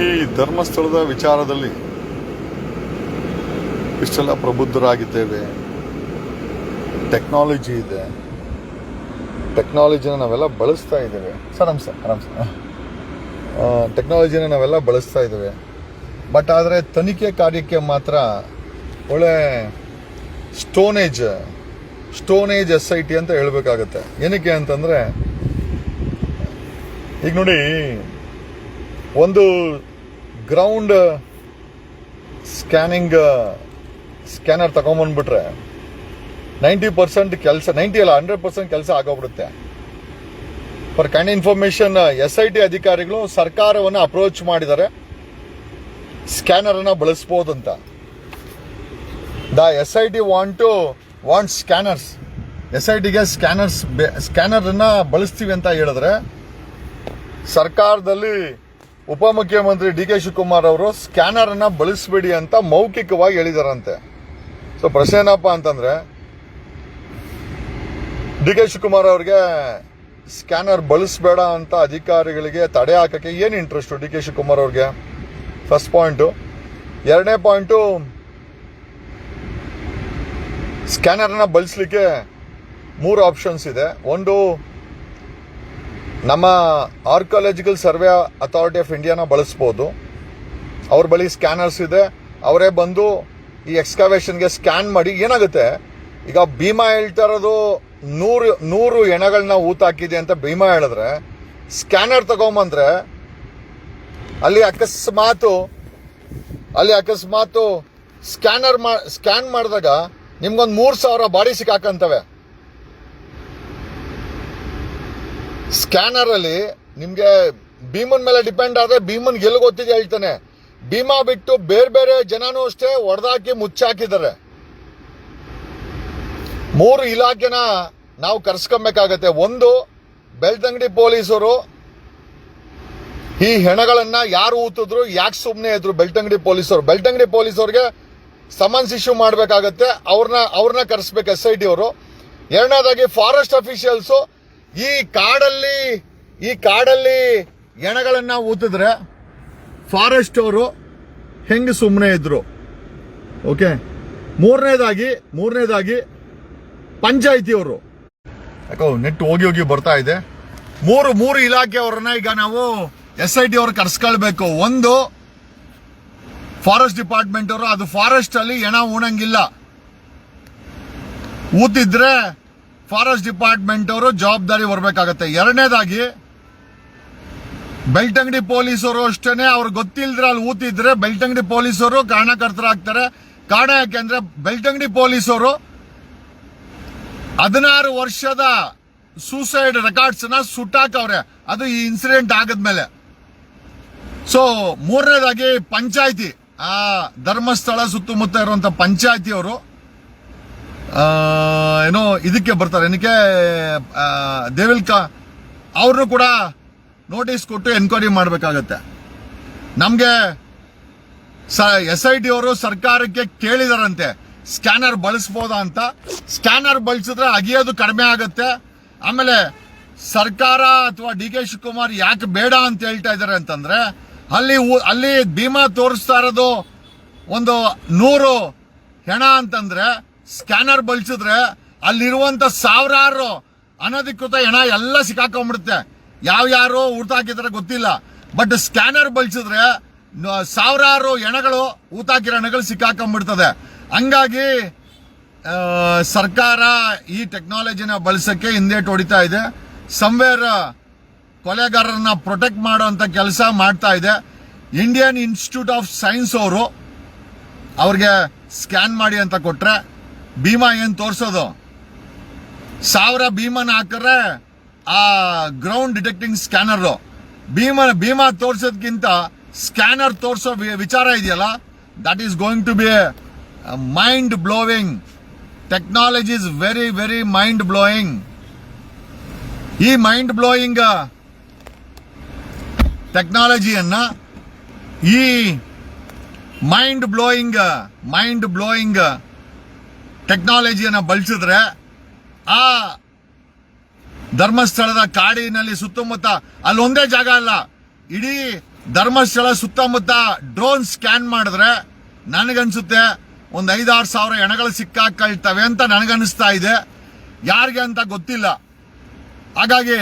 ಈ ಧರ್ಮಸ್ಥಳದ ವಿಚಾರದಲ್ಲಿ ಇಷ್ಟೆಲ್ಲ ಪ್ರಬುದ್ಧರಾಗಿದ್ದೇವೆ. ಟೆಕ್ನಾಲಜಿ ಇದೆ. ಟೆಕ್ನಾಲಜಿನ ನಾವೆಲ್ಲ ಬಳಸ್ತಾ ಇದ್ದೇವೆ. ಸರ್ ಆರಾಮ್ಸ ಆರಾಮ್ ಸರ್ ಟೆಕ್ನಾಲಜಿನ ನಾವೆಲ್ಲ ಬಳಸ್ತಾ ಇದ್ದೇವೆ. ಬಟ್ ಆದರೆ ತನಿಖೆ ಕಾರ್ಯಕ್ಕೆ ಮಾತ್ರ ಒಳ್ಳೆ stone age stone age S I T ಅಂತ ಹೇಳಬೇಕಾಗತ್ತೆ. ಏನಕ್ಕೆ ಅಂತಂದರೆ, ಈಗ ನೋಡಿ ಒಂದು ಗ್ರೌಂಡ್ ಸ್ಕ್ಯಾನಿಂಗ್ ಸ್ಕ್ಯಾನರ್ ತಗೊಂಬಂದ್ಬಿಟ್ರೆ ನೈಂಟಿ ಪರ್ಸೆಂಟ್ ಕೆಲಸ ನೈಂಟಿ ಅಲ್ಲ ಹಂಡ್ರೆಡ್ ಪರ್ಸೆಂಟ್ ಕೆಲಸ ಆಗೋಗ್ಬಿಡುತ್ತೆ. For kind information S I T ಅಧಿಕಾರಿಗಳು ಸರ್ಕಾರವನ್ನು ಅಪ್ರೋಚ್ ಮಾಡಿದ್ದಾರೆ ಸ್ಕ್ಯಾನರ್ ಅನ್ನ ಬಳಸ್ಬೋದಂತ. The S I T want to want scanners S I ಟಿಗೆ ಸ್ಕ್ಯಾನರ್ಸ್ ಸ್ಕ್ಯಾನರ್ ಅನ್ನ ಬಳಸ್ತೀವಿ ಅಂತ ಹೇಳಿದ್ರೆ ಸರ್ಕಾರದಲ್ಲಿ ಉಪಮುಖ್ಯಮಂತ್ರಿ ಡಿ ಕೆ ಶಿವಕುಮಾರ್ ಅವರು ಸ್ಕ್ಯಾನರ್ ಅನ್ನ ಬಳಸಬೇಡಿ ಅಂತ ಮೌಖಿಕವಾಗಿ ಹೇಳಿದಾರಂತೆ. ಸೊ ಪ್ರಶ್ನೆ ಏನಪ್ಪ ಅಂತಂದ್ರೆ, ಡಿ ಕೆ ಶಿವಕುಮಾರ್ ಅವ್ರಿಗೆ ಸ್ಕ್ಯಾನರ್ ಬಳಸಬೇಡ ಅಂತ ಅಧಿಕಾರಿಗಳಿಗೆ ತಡೆ ಹಾಕಕ್ಕೆ ಏನು ಇಂಟ್ರೆಸ್ಟು ಡಿ ಕೆ ಶಿವಕುಮಾರ್ ಅವ್ರಿಗೆ? ಫಸ್ಟ್ ಪಾಯಿಂಟು ಎರಡನೇ ಪಾಯಿಂಟು ಸ್ಕ್ಯಾನರ್ನ ಬಳಸಲಿಕ್ಕೆ ಮೂರು ಆಪ್ಷನ್ಸ್ ಇದೆ. ಒಂದು ನಮ್ಮ ಆರ್ಕಾಲಜಿಕಲ್ ಸರ್ವೆ ಅಥಾರಿಟಿ ಆಫ್ ಇಂಡಿಯಾನ ಬಳಸ್ಬೋದು. ಅವ್ರ ಬಳಿ ಸ್ಕ್ಯಾನರ್ಸ್ ಇದೆ. ಅವರೇ ಬಂದು ಈ ಎಕ್ಸ್ಕವೇಷನ್ಗೆ ಸ್ಕ್ಯಾನ್ ಮಾಡಿ ಏನಾಗುತ್ತೆ? ಈಗ ಭೀಮಾ ಹೇಳ್ತಾ ಇರೋದು ನೂರು ನೂರು ಎಣಗಳನ್ನ ಊತಾಕಿದೆ ಅಂತ ಭೀಮಾ ಹೇಳಿದ್ರೆ ಸ್ಕ್ಯಾನರ್ ತಗೊಂಬಂದ್ರೆ ಅಲ್ಲಿ ಅಕಸ್ಮಾತು ಅಲ್ಲಿ ಅಕಸ್ಮಾತು ಸ್ಕ್ಯಾನರ್ ಮಾ ಸ್ಕ್ಯಾನ್ ಮಾಡಿದಾಗ ನಿಮ್ಗೊಂದು ಮೂರು ಸಾವಿರ ಬಾಡಿ ಸಿಕ್ಕಾಕಂತವೆ. ಸ್ಕ್ಯಾನರ್ ಅಲ್ಲಿ ನಿಮ್ಗೆ ಭೀಮನ್ ಮೇಲೆ ಡಿಪೆಂಡ್ ಆದ್ರೆ ಭೀಮನ್ ಗೆಲ್ ಗೊತ್ತಿದೆ ಹೇಳ್ತಾನೆ. ಭೀಮಾ ಬಿಟ್ಟು ಬೇರೆ ಬೇರೆ ಜನನೂ ಅಷ್ಟೇ ಹೊಡೆದಾಕಿ ಮುಚ್ಚಾಕಿದ್ದಾರೆ. ಮೂರು ಇಲಾಖೆನ ನಾವು ಕರ್ಸ್ಕೊಬೇಕಾಗತ್ತೆ. ಒಂದು, ಬೆಳ್ತಂಗಡಿ ಪೊಲೀಸರು ಈ ಹೆಣಗಳನ್ನ ಯಾರು ಊತಿದ್ರು, ಯಾಕೆ ಸುಮ್ಮನೆ ಇದ್ರು ಬೆಳ್ತಂಗಡಿ ಪೊಲೀಸರು? ಬೆಳ್ತಂಗಡಿ ಪೊಲೀಸರಿಗೆ ಸಮನ್ಸ್ ಇಶ್ಯೂ ಮಾಡಬೇಕಾಗತ್ತೆ. ಅವ್ರನ್ನ ಅವ್ರನ್ನ ಕರೆಸ್ಬೇಕು ಎಸ್ ಐ ಟಿ ಅವರು. ಎರಡನೇದಾಗಿ ಫಾರೆಸ್ಟ್ ಅಫಿಷಿಯಲ್ಸು ಈ ಕಾಡಲ್ಲಿ ಈ ಕಾಡಲ್ಲಿ ಎಣಗಳನ್ನು ಊತಿದ್ರೆ ಫಾರೆಸ್ಟ್ ಅವರು ಹೆಂಗೆ ಸುಮ್ಮನೆ ಇದ್ರು. ಓಕೆ ಮೂರನೇದಾಗಿ ಮೂರನೇದಾಗಿ ಪಂಚಾಯಿತಿಯವರು ಯಾಕೋ ನೆಟ್ ಹೋಗಿ ಹೋಗಿ ಬರ್ತಾ ಇದೆ. ಮೂರು ಮೂರು ಇಲಾಖೆಯವರನ್ನ ಈಗ ನಾವು ಎಸ್ ಐ ಟಿ ಅವ್ರು ಕರ್ಸ್ಕೊಳ್ಬೇಕು. ಒಂದು ಫಾರೆಸ್ಟ್ ಡಿಪಾರ್ಟ್ಮೆಂಟ್ ಅವರು. ಅದು ಫಾರೆಸ್ಟ್ ಅಲ್ಲಿ ಎಣ ಉಣಂಗಿಲ್ಲ. ಊತಿದ್ರೆ ಫಾರೆಸ್ಟ್ ಡಿಪಾರ್ಟ್ಮೆಂಟ್ ಅವರು ಜವಾಬ್ದಾರಿ ಬರಬೇಕಾಗತ್ತೆ ಎರಡನೇದಾಗಿ, ಬೆಳ್ತಂಗಡಿ ಪೊಲೀಸರು ಅಷ್ಟೇನೆ, ಅವ್ರು ಗೊತ್ತಿಲ್ದ್ರೆ ಅಲ್ಲಿ ಊತಿದ್ರೆ ಬೆಳ್ತಂಗಡಿ ಪೊಲೀಸರು ಕಾರಣಕರ್ತರಾಗ್ತಾರೆ. ಕಾರಣ ಯಾಕೆಂದ್ರೆ ಬೆಳ್ತಂಗಡಿ ಪೊಲೀಸರು ಹದಿನಾರು ವರ್ಷದ ಸೂಸೈಡ್ ರೆಕಾರ್ಡ್ಸ್ನ ಸುಟ್ಟಾಕವ್ರೆ. ಅದು ಈ ಇನ್ಸಿಡೆಂಟ್ ಆಗದ್ಮೇಲೆ. ಸೊ ಮೂರನೇದಾಗಿ, ಪಂಚಾಯತಿ. ಆ ಧರ್ಮಸ್ಥಳ ಸುತ್ತಮುತ್ತ ಇರುವಂತ ಪಂಚಾಯತಿಯವರು ಏನೋ ಇದಕ್ಕೆ ಬರ್ತಾರೆ. ಏನಕ್ಕೆ? ದೇವಿಲ್ಕ ಅವ್ರನ್ನು ಕೂಡ ನೋಟಿಸ್ ಕೊಟ್ಟು ಎನ್ಕ್ವೈರಿ ಮಾಡಬೇಕಾಗತ್ತೆ. ನಮಗೆ ಸ ಎಸ್ ಐ ಟಿ ಅವರು ಸರ್ಕಾರಕ್ಕೆ ಕೇಳಿದಾರಂತೆ. ಸ್ಕ್ಯಾನರ್ ಬಳಸ್ಬೋದಾ ಅಂತ. ಸ್ಕ್ಯಾನರ್ ಬಳಸಿದ್ರೆ ಅಗಿಯೋದು ಕಡಿಮೆ ಆಗುತ್ತೆ. ಆಮೇಲೆ ಸರ್ಕಾರ ಅಥವಾ ಡಿ ಕೆ ಶಿವಕುಮಾರ್ ಯಾಕೆ ಬೇಡ ಅಂತ ಹೇಳ್ತಾ ಇದ್ದಾರೆ ಅಂತಂದ್ರೆ, ಅಲ್ಲಿ ಅಲ್ಲಿ ಭೀಮಾ ತೋರಿಸ್ತಾ ಇರೋದು ಒಂದು ನೂರು ಹೆಣ ಅಂತಂದ್ರೆ ಸ್ಕ್ಯಾನರ್ ಬಳಸಿದ್ರೆ ಅಲ್ಲಿರುವಂತ ಸಾವಿರಾರು ಅನಧಿಕೃತ ಹೆಣ ಎಲ್ಲ ಸಿಕ್ಕಾಕೊಂಡ್ಬಿಡುತ್ತೆ. ಯಾವ ಯಾರು ಊತಾಕಿದ್ರೆ ಗೊತ್ತಿಲ್ಲ. ಬಟ್ ಸ್ಕ್ಯಾನರ್ ಬಳಸಿದ್ರೆ ಸಾವಿರಾರು ಹೆಣಗಳು ಊತಾಕಿರಣಗಳು ಸಿಕ್ಕಾಕೊಂಡ್ಬಿಡ್ತದೆ. ಹಂಗಾಗಿ ಸರ್ಕಾರ ಈ ಟೆಕ್ನಾಲಜಿನ ಬಳಸಕ್ಕೆ ಹಿಂದೇಟು ಹೊಡಿತಾ ಇದೆ. ಸಂವೇರ್ ಕೊಲೆಗಾರರನ್ನ ಪ್ರೊಟೆಕ್ಟ್ ಮಾಡುವಂತ ಕೆಲಸ ಮಾಡ್ತಾ ಇದೆ. ಇಂಡಿಯನ್ ಇನ್ಸ್ಟಿಟ್ಯೂಟ್ ಆಫ್ ಸೈನ್ಸ್ ಅವರು ಅವ್ರಿಗೆ ಸ್ಕ್ಯಾನ್ ಮಾಡಿ ಅಂತ ಕೊಟ್ರೆ ಭೀಮಾ ಏನು ತೋರಿಸೋದು? ಸಾವಿರ ಭೀಮನ ಹಾಕಿದ್ರೆ ಆ ground detecting scanner Bhima Bhima ತೋರ್ಸೋದ್ಕಿಂತ scanner ತೋರಿಸೋ ವಿಚಾರ ಇದೆಯಲ್ಲ? That is going to be mind blowing technology is very very mind blowing ಈ ಮೈಂಡ್ ಬ್ಲೋಯಿಂಗ್ ಟೆಕ್ನಾಲಜಿಯನ್ನು ಈ ಮೈಂಡ್ ಬ್ಲೋಯಿಂಗ್ ಮೈಂಡ್ ಬ್ಲೋಯಿಂಗ್ ಟೆಕ್ನಾಲಜಿಯನ್ನ ಬಳಸಿದ್ರೆ ಆ ಧರ್ಮಸ್ಥಳದ ಕಾಡಿನಲ್ಲಿ ಸುತ್ತಮುತ್ತ ಅಲ್ಲಿ ಒಂದೇ ಜಾಗ ಅಲ್ಲ, ಇಡೀ ಧರ್ಮಸ್ಥಳ ಸುತ್ತಮುತ್ತ ಡ್ರೋನ್ ಸ್ಕ್ಯಾನ್ ಮಾಡಿದ್ರೆ ನನಗನ್ಸುತ್ತೆ ಒಂದು ಐದಾರು ಸಾವಿರ ಹೆಣಗಳು ಸಿಕ್ಕಾಕಳ್ತವೆ ಅಂತ ನನಗನ್ನಿಸ್ತಾ ಇದೆ. ಯಾರಿಗೆ ಅಂತ ಗೊತ್ತಿಲ್ಲ. ಹಾಗಾಗಿ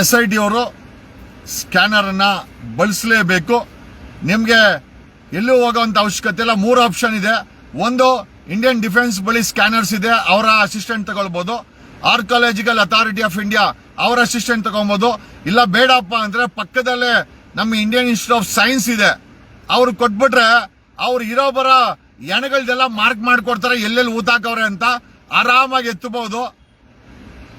ಎಸ್ ಐ ಟಿ ಅವರು ಸ್ಕ್ಯಾನರನ್ನು ಬಳಸಲೇಬೇಕು. ನಿಮಗೆ ಎಲ್ಲೂ ಹೋಗೋವಂಥ ಅವಶ್ಯಕತೆ ಇಲ್ಲ. ಮೂರು ಆಪ್ಷನ್ ಇದೆ. ಒಂದು ಇಂಡಿಯನ್ ಡಿಫೆನ್ಸ್ ಬಳಿ ಸ್ಕ್ಯಾನರ್ಸ್ ಇದೆ, ಅವರ ಅಸಿಸ್ಟೆಂಟ್ ತಗೊಳ್ಬಹುದು ಆರ್ಕಾಲಜಿಕಲ್ ಅಥಾರಿಟಿ ಆಫ್ ಇಂಡಿಯಾ ಅವರ ಅಸಿಸ್ಟೆಂಟ್ ತಗೊಂಬೋದು ಇಲ್ಲ, ಬೇಡಪ್ಪ ಅಂದ್ರೆ ಪಕ್ಕದಲ್ಲೇ ನಮ್ಮ ಇಂಡಿಯನ್ ಇನ್ಸ್ಟಿಟ್ಯೂಟ್ ಆಫ್ ಸೈನ್ಸ್ ಇದೆ. ಅವ್ರು ಕೊಟ್ಬಿಟ್ರೆ ಅವ್ರು ಇರೋ ಬರ ಎಣಗಳದೆಲ್ಲ ಮಾರ್ಕ್ ಮಾಡ್ಕೊಡ್ತಾರೆ, ಎಲ್ಲೆಲ್ಲಿ ಊತಾಕವ್ರೆ ಅಂತ. ಆರಾಮಾಗಿ ಎತ್ತಬಹುದು.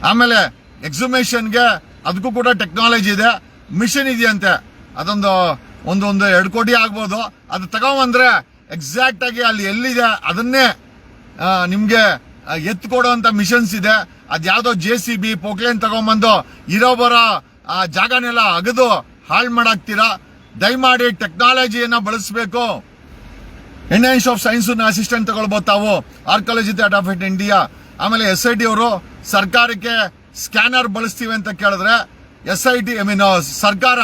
ಆಮೇಲೆ ಎಕ್ಸಿಮೇಷನ್ಗೆ ಅದಕ್ಕೂ ಕೂಡ ಟೆಕ್ನಾಲಜಿ ಇದೆ. ಮಿಷನ್ ಇದೆಯಂತೆ. ಅದೊಂದು ಒಂದು ಒಂದು ಎರಡು ಕೋಟಿ ಆಗ್ಬೋದು. ಅದು ತಗೊಂಬಂದ್ರೆ ಎಕ್ಸಾಕ್ಟ್ ಆಗಿ ಅಲ್ಲಿ ಎಲ್ಲಿದೆ ಅದನ್ನೇ ನಿಮಗೆ ಎತ್ತು ಕೊಡುವಂತ ಮಿಷನ್ಸ್ ಇದೆ. ಅದ್ ಯಾವ್ದೋ ಜೆ ಸಿ ಬಿ ಪೋಕ್ಲೇನ್ ತಗೊಂಬಂದು ಇರೋ ಬರೋ, ಆ, ಜಾಗನೆಲ್ಲ ಅಗದು ಹಾಳು ಮಾಡಾಕ್ತೀರಾ? ದಯಮಾಡಿ ಟೆಕ್ನಾಲಜಿಯನ್ನ ಬಳಸಬೇಕು. ಇಂಡಿಯನ್ ಆಫ್ ಸೈನ್ಸ್ ಅಸಿಸ್ಟೆಂಟ್ ತಗೊಳ್ಬೋದು ತಾವು. ಆರ್ಕಾಲಜಿ ಆಫ್ ಇಟ್ ಇಂಡಿಯಾ ಆಮೇಲೆ ಎಸ್ ಐ ಟಿ ಅವರು ಸರ್ಕಾರಕ್ಕೆ ಸ್ಕ್ಯಾನರ್ ಬಳಸ್ತೀವಿ ಅಂತ ಕೇಳಿದ್ರೆ S I T I mean ಸರ್ಕಾರ,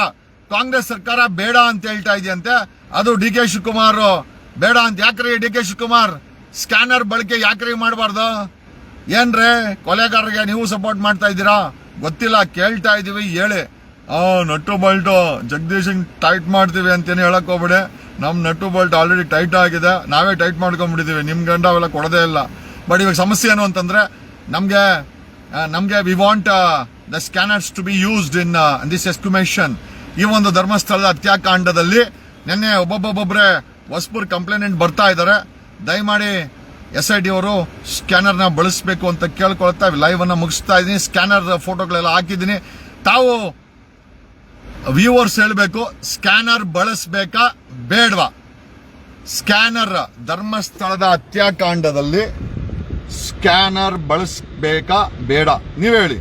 ಕಾಂಗ್ರೆಸ್ ಸರ್ಕಾರ ಬೇಡ ಅಂತ ಹೇಳ್ತಾ ಇದೆಯಂತೆ. ಅದು ಡಿ ಕೆ ಶಿವಕುಮಾರ್ ಬೇಡ ಅಂತ ಯಾಕ್ರಿ ಡಿ ಕೆ ಶಿವಕುಮಾರ್? ಸ್ಕ್ಯಾನರ್ ಬಳಕೆ ಯಾಕ್ರಿ ಮಾಡಬಾರ್ದು? ಏನ್ರೇ, ಕೊಲೆಗಾರರಿಗೆ ನೀವು ಸಪೋರ್ಟ್ ಮಾಡ್ತಾ ಇದ್ದೀರಾ? ಗೊತ್ತಿಲ್ಲ, ಕೇಳ್ತಾ ಇದೀವಿ, ಹೇಳಿ. ಆ, ನಟ್ಟು ಬಲ್ಟು ಜಗದೀಶ್ ಟೈಟ್ ಮಾಡ್ತೀವಿ ಅಂತೇನು ಹೇಳಕ್ ಹೋಗ್ಬೇಡಿ. ನಮ್ ನಟ್ಟು ಬಲ್ಟ್ ಆಲ್ರೆಡಿ ಟೈಟ್ ಆಗಿದೆ. ನಾವೇ ಟೈಟ್ ಮಾಡ್ಕೊಂಡ್ಬಿಟ್ಟಿದೀವಿ. ನಿಮ್ ಗಂಡ ಅವೆಲ್ಲ ಕೊಡೋದೇ ಇಲ್ಲ. ಬಟ್ ಇವಾಗ ಸಮಸ್ಯೆ ಏನು ಅಂತಂದ್ರೆ, ನಮ್ಗೆ ನಮಗೆ we want the scanners to be used in this estimation ಈ ಒಂದು ಧರ್ಮಸ್ಥಳದ ಹತ್ಯಾಕಾಂಡದಲ್ಲಿ ನಿನ್ನೆ ಒಬ್ಬೊಬ್ಬೊಬ್ಬೊಬ್ರೆ ಹೊಸಪುರ್ ಕಂಪ್ಲೇಂಟ್ ಬರ್ತಾ ಇದ್ದಾರೆ. ದಯಮಾಡಿ ಎಸ್ ಐ ಡಿ ಅವರು ಸ್ಕ್ಯಾನರ್ನ ಬಳಸಬೇಕು ಅಂತ ಕೇಳ್ಕೊಳ್ತಾ ಲೈವ್ ಅನ್ನ ಮುಗಿಸ್ತಾ ಇದೀನಿ ಸ್ಕ್ಯಾನರ್ ಫೋಟೋಗಳೆಲ್ಲ ಹಾಕಿದ್ದೀನಿ. ತಾವು ವ್ಯೂವರ್ಸ್ ಹೇಳಬೇಕು ಸ್ಕ್ಯಾನರ್ ಬಳಸಬೇಕಾ ಬೇಡವಾ? ಸ್ಕ್ಯಾನರ್ ಧರ್ಮಸ್ಥಳದ ಹತ್ಯಾಕಾಂಡದಲ್ಲಿ ಸ್ಕ್ಯಾನರ್ ಬಳಸಬೇಕಾ ಬೇಡ? ನೀವೇ ಹೇಳಿ.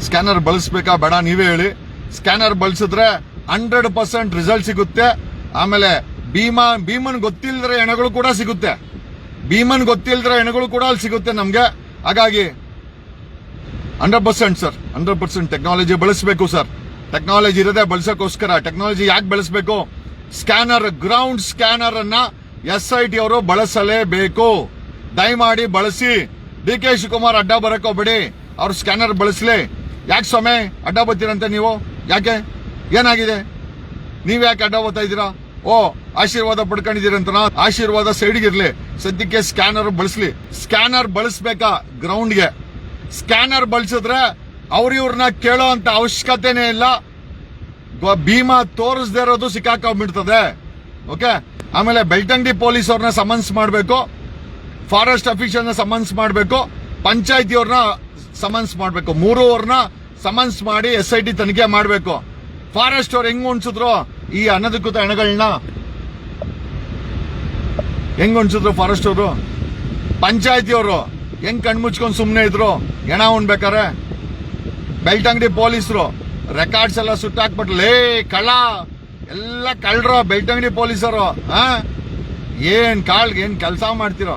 ಸ್ಕ್ಯಾನರ್ ಬಳಸಬೇಕಾ ಬೇಡ? ನೀವೇ ಹೇಳಿ. ಸ್ಕ್ಯಾನರ್ ಬಳಸಿದ್ರೆ ಹಂಡ್ರೆಡ್ ಪರ್ಸೆಂಟ್ ರಿಸಲ್ಟ್ ಸಿಗುತ್ತೆ. ಆಮೇಲೆ ಭೀಮಾ, ಭೀಮನ್ ಗೊತ್ತಿಲ್ಲದ್ರೆ ಎಣಗಳು ಕೂಡ ಸಿಗುತ್ತೆ. ಭೀಮನ್ ಗೊತ್ತಿಲ್ಲದ್ರೆ ಎಣಗಳು ಕೂಡ ಅಲ್ಲಿ ಸಿಗುತ್ತೆ ನಮ್ಗೆ. ಹಾಗಾಗಿ hundred percent sir hundred percent technology ಬಳಸಬೇಕು ಸರ್ ಟೆಕ್ನಾಲಜಿ ಇರದೆ ಬಳಸೋಕ್ಕೋಸ್ಕರ. ಟೆಕ್ನಾಲಜಿ ಯಾಕೆ ಬಳಸಬೇಕು? ಸ್ಕ್ಯಾನರ್ ಗ್ರೌಂಡ್ ಸ್ಕ್ಯಾನರ್ ಅನ್ನ ಎಸ್ ಐ ಟಿ ಅವರು ಬಳಸಲೇಬೇಕು. ದಯಮಾಡಿ ಬಳಸಿ. ಡಿ ಕೆ ಶಿವಕುಮಾರ್ ಅಡ್ಡ ಬರಕ್ ಹೋಗ್ಬೇಡಿ. ಅವ್ರು ಸ್ಕ್ಯಾನರ್ ಬಳಸಲಿ. ಯಾಕೆ ಸ್ವಾಮಿ, ಅಡ್ಡ ಬರ್ತೀರಂತೆ ನೀವು? ಯಾಕೆ? ಏನಾಗಿದೆ? ನೀವ್ ಯಾಕೆ ಅಡ್ಡ ಹೋಗ್ತಾ ಇದ್ದೀರಾ? ಓ, ಆಶೀರ್ವಾದ ಪಡ್ಕೊಂಡಿದ್ದೀರಂತ ಆಶೀರ್ವಾದ ಸೈಡ್ಗಿರ್ಲಿ ಸದ್ಯಕ್ಕೆ ಸ್ಕ್ಯಾನರ್ ಬಳಸ್ಲಿ. ಸ್ಕ್ಯಾನರ್ ಬಳಸ್ಬೇಕಾ ಗ್ರೌಂಡ್ಗೆ? ಸ್ಕ್ಯಾನರ್ ಬಳಸಿದ್ರೆ ಅವ್ರ ಇವ್ರನ್ನ ಕೇಳೋ ಅಂತ ಅವಶ್ಯಕತೆನೇ ಇಲ್ಲ. ಭೀಮಾ ತೋರಿಸದೇ ಇರೋದು ಸಿಕ್ಕಾಕೊಂಡ್ಬಿಡ್ತದೆ ಓಕೆ? ಆಮೇಲೆ ಬೆಳ್ತಂಗಡಿ ಪೊಲೀಸ್ ಅವ್ರನ್ನ ಸಮನ್ಸ್ ಮಾಡಬೇಕು. ಫಾರೆಸ್ಟ್ ಅಫಿಷಿಯಲ್ನ ಸಮನ್ಸ್ ಮಾಡಬೇಕು. ಪಂಚಾಯತಿ ಅವ್ರನ್ನ ಸಮನ್ಸ್ ಮಾಡಬೇಕು. ಮೂರು ಅವ್ರನ್ನ ಸಮನ್ಸ್ ಮಾಡಿ ಎಸ್ ಐ ಟಿ ತನಿಖೆ ಮಾಡಬೇಕು. ಫಾರೆಸ್ಟ್ ಅವ್ರು ಹೆಂಗ್ ಉಣ್ಸಿದ್ರು ಈ ಅನಧಿಕೃತ ಹೆಣಗಳನ್ನ? ಹೆಂಗ್ ಉಣ್ಸಿದ್ರು ಫಾರೆಸ್ಟ್ ಅವರು? ಪಂಚಾಯತಿ ಅವರು ಹೆಂಗ್ ಕಣ್ಮುಚ್ಕೊಂಡ್ ಸುಮ್ನೆ ಇದ್ರು? ಹೆಣ ಉಣ್ಬೇಕಾರೆ? ಬೆಳ್ತಂಗಡಿ ಪೊಲೀಸರು ರೆಕಾರ್ಡ್ಸ್ ಎಲ್ಲ ಸುಟ್ಟಾಕ್ಬಿಟ್ರು. ಲೇ, ಕಳ್ಳ! ಎಲ್ಲ ಕಳ್ರು ಬೆಳ್ತಂಗಡಿ ಪೊಲೀಸರು ಏನ್ ಕಾಳ್ಗೆ ಏನ್ ಕೆಲಸ ಮಾಡ್ತಿರೋ?